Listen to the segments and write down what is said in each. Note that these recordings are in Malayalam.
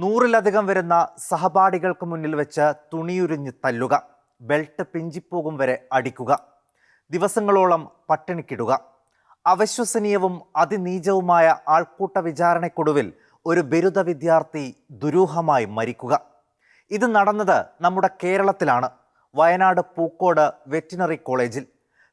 നൂറിലധികം വരുന്ന സഹപാഠികൾക്ക് മുന്നിൽ വെച്ച് തുണിയുരിഞ്ഞ് തല്ലുക ബെൽറ്റ് പിഞ്ചിപ്പോകും വരെ അടിക്കുക ദിവസങ്ങളോളം പട്ടിണിക്കിടുക. അവിശ്വസനീയവും അതിനീചവുമായ ആൾക്കൂട്ട വിചാരണയ്ക്കൊടുവിൽ ഒരു ബിരുദ വിദ്യാർത്ഥി ദുരൂഹമായി മരിക്കുക. ഇത് നടന്നത് നമ്മുടെ കേരളത്തിലാണ് വയനാട് പൂക്കോട് വെറ്റിനറി കോളേജിൽ.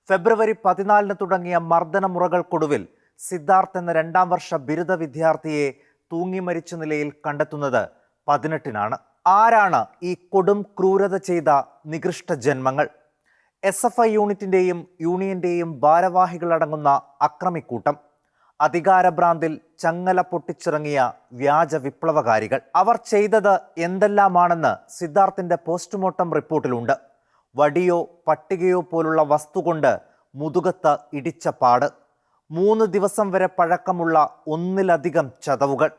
ഫെബ്രുവരി പതിനാലിന് തുടങ്ങിയ മർദ്ദനമുറകൾക്കൊടുവിൽ സിദ്ധാർത്ഥ് എന്ന രണ്ടാം വർഷ ബിരുദ വിദ്യാർത്ഥിയെ തൂങ്ങി മരിച്ച നിലയിൽ കണ്ടെത്തുന്നത് പതിനെട്ടിനാണ്. ആരാണ് ഈ കൊടും ക്രൂരത ചെയ്ത നികൃഷ്ട ജന്മങ്ങൾ? എസ് എഫ് ഐ യൂണിറ്റിന്റെയും യൂണിയന്റെയും ഭാരവാഹികളടങ്ങുന്ന അക്രമിക്കൂട്ടം അധികാരഭ്രാന്തിൽ ചങ്ങല പൊട്ടിച്ചിറങ്ങിയ വ്യാജ വിപ്ലവകാരികൾ. അവർ ചെയ്തത് എന്തെല്ലാമാണെന്ന് സിദ്ധാർത്ഥിന്റെ പോസ്റ്റ്മോർട്ടം റിപ്പോർട്ടിലുണ്ട്. വടിയോ പട്ടികയോ പോലുള്ള വസ്തു കൊണ്ട് മുതുകത്ത് ഇടിച്ച പാട്. മൂന്ന് ദിവസം വരെ പഴക്കമുള്ള ഒന്നിലധികം ചതവുകൾ.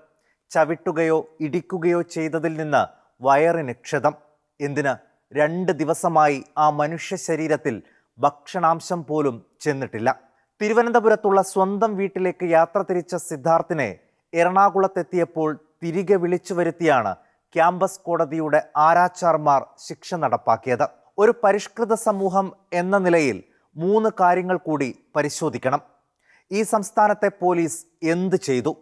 ചവിട്ടുകയോ ഇടിക്കുകയോ ചെയ്തതിൽ നിന്ന് വയറിന് ക്ഷതം. എന്തിന്? രണ്ട് ദിവസമായി ആ മനുഷ്യ ശരീരത്തിൽ ഭക്ഷണാംശം പോലും ചെന്നിട്ടില്ല. തിരുവനന്തപുരത്തുള്ള സ്വന്തം വീട്ടിലേക്ക് യാത്ര തിരിച്ച സിദ്ധാർത്ഥിനെ എറണാകുളത്തെത്തിയപ്പോൾ തിരികെ വിളിച്ചു വരുത്തിയാണ് ക്യാമ്പസ് കോടതിയുടെ ആരാച്ചാർമാർ ശിക്ഷ നടപ്പാക്കിയത്. ഒരു പരിഷ്കൃത സമൂഹം എന്ന നിലയിൽ മൂന്ന് കാര്യങ്ങൾ കൂടി പരിശോധിക്കണം. ഈ സംസ്ഥാനത്തെ പോലീസ് എന്ത് ചെയ്തു?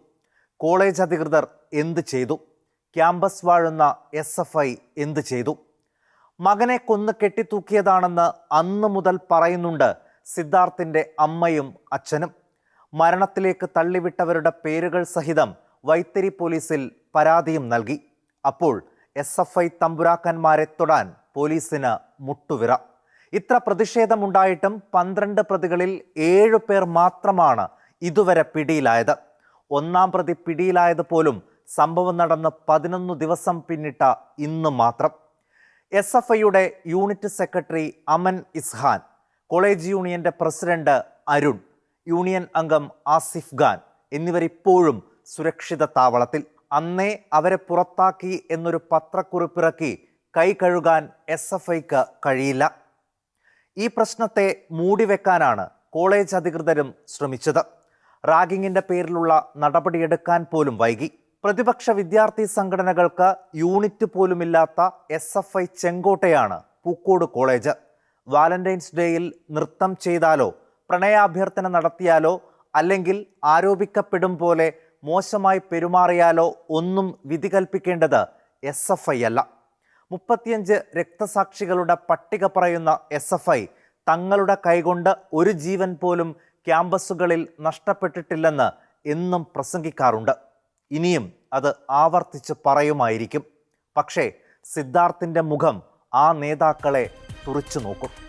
കോളേജ് അധികൃതർ എന്ത് ചെയ്തു? ക്യാമ്പസ് വാഴുന്ന എസ് എഫ് ഐ എന്ത് ചെയ്തു? മകനെ കൊന്ന് കെട്ടിത്തൂക്കിയതാണെന്ന് അന്ന് മുതൽ പറയുന്നുണ്ട് സിദ്ധാർത്ഥിന്റെ അമ്മയും അച്ഛനും. മരണത്തിലേക്ക് തള്ളിവിട്ടവരുടെ പേരുകൾ സഹിതം വൈത്തിരി പോലീസിൽ പരാതിയും നൽകി. അപ്പോൾ എസ് എഫ് ഐ തമ്പുരാക്കന്മാരെ തൊടാൻ പോലീസിന് മുട്ടുവിറ. ഇത്ര പ്രതിഷേധമുണ്ടായിട്ടും പന്ത്രണ്ട് പ്രതികളിൽ ഏഴു പേർ മാത്രമാണ് ഇതുവരെ പിടിയിലായത്. ഒന്നാം പ്രതി പിടിയിലായത് പോലും സംഭവം നടന്ന് പതിനൊന്ന് ദിവസം പിന്നിട്ട ഇന്ന് മാത്രം. എസ് എഫ് ഐയുടെ unit secretary Aman Ishan college യൂണിയന്റെ പ്രസിഡന്റ് അരുൺ യൂണിയൻ അംഗം ആസിഫ് ഖാൻ എന്നിവരിപ്പോഴും സുരക്ഷിത താവളത്തിൽ. അന്നേ അവരെ പുറത്താക്കി എന്നൊരു പത്രക്കുറിപ്പിറക്കി കൈ കഴുകാൻ എസ് എഫ് ഐക്ക് കഴിയില്ല. ഈ പ്രശ്നത്തെ മൂടിവെക്കാനാണ് കോളേജ് അധികൃതരും ശ്രമിച്ചത്. റാഗിങ്ങിന്റെ പേരിലുള്ള നടപടിയെടുക്കാൻ പോലും വൈകി. പ്രതിപക്ഷ വിദ്യാർത്ഥി സംഘടനകൾക്ക് യൂണിറ്റ് പോലുമില്ലാത്ത എസ് എഫ് ഐ ചെങ്കോട്ടയാണ് പൂക്കോട് കോളേജ്. വാലന്റൈൻസ് ഡേയിൽ നൃത്തം ചെയ്താലോ പ്രണയാഭ്യർത്ഥന നടത്തിയാലോ അല്ലെങ്കിൽ ആരോപിക്കപ്പെടും പോലെ മോശമായി പെരുമാറിയാലോ ഒന്നും വിധി കൽപ്പിക്കേണ്ടത് എസ് എഫ് ഐ അല്ല. മുപ്പത്തിയഞ്ച് രക്തസാക്ഷികളുടെ പട്ടിക പറയുന്ന എസ് എഫ് ഐ തങ്ങളുടെ കൈകൊണ്ട് ഒരു ജീവൻ പോലും ക്യാമ്പസുകളിൽ നഷ്ടപ്പെട്ടിട്ടില്ലെന്ന് എന്നും പ്രസംഗിക്കാറുണ്ട്. ഇനിയും അത് ആവർത്തിച്ച് പറയുമായിരിക്കും. പക്ഷേ സിദ്ധാർത്ഥിന്റെ മുഖം ആ നേതാക്കളെ തുറച്ചു നോക്കും.